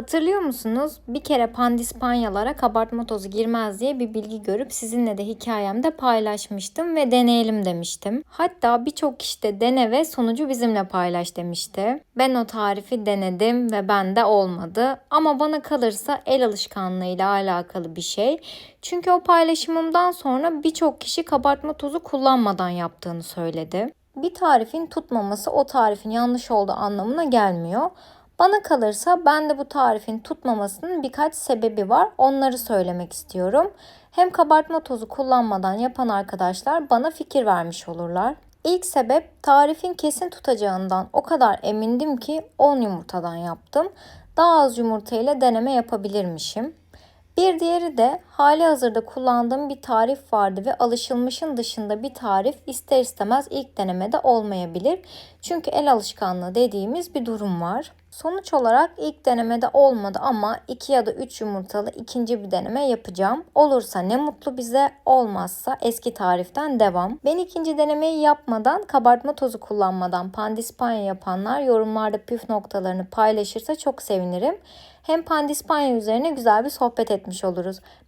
Hatırlıyor musunuz? Bir kere pandispanyalara kabartma tozu girmez diye bir bilgi görüp sizinle de hikayemde paylaşmıştım ve deneyelim demiştim. Hatta birçok kişi de dene ve sonucu bizimle paylaş demişti. Ben o tarifi denedim ve bende olmadı. Ama bana kalırsa el alışkanlığıyla alakalı bir şey. Çünkü o paylaşımımdan sonra birçok kişi kabartma tozu kullanmadan yaptığını söyledi. Bir tarifin tutmaması o tarifin yanlış olduğu anlamına gelmiyor. Bana kalırsa ben de bu tarifin tutmamasının birkaç sebebi var. Onları söylemek istiyorum. Hem kabartma tozu kullanmadan yapan arkadaşlar bana fikir vermiş olurlar. İlk sebep tarifin kesin tutacağından o kadar emindim ki 10 yumurtadan yaptım. Daha az yumurta ile deneme yapabilirmişim. Bir diğeri de hali hazırda kullandığım bir tarif vardı ve alışılmışın dışında bir tarif ister istemez ilk denemede olmayabilir. Çünkü el alışkanlığı dediğimiz bir durum var. Sonuç olarak ilk denemede olmadı ama 2 ya da 3 yumurtalı ikinci bir deneme yapacağım. Olursa ne mutlu bize, olmazsa eski tariften devam. Ben ikinci denemeyi yapmadan, kabartma tozu kullanmadan pandispanya yapanlar yorumlarda püf noktalarını paylaşırsa çok sevinirim. Hem pandispanya üzerine güzel bir sohbet etmiş oluruz.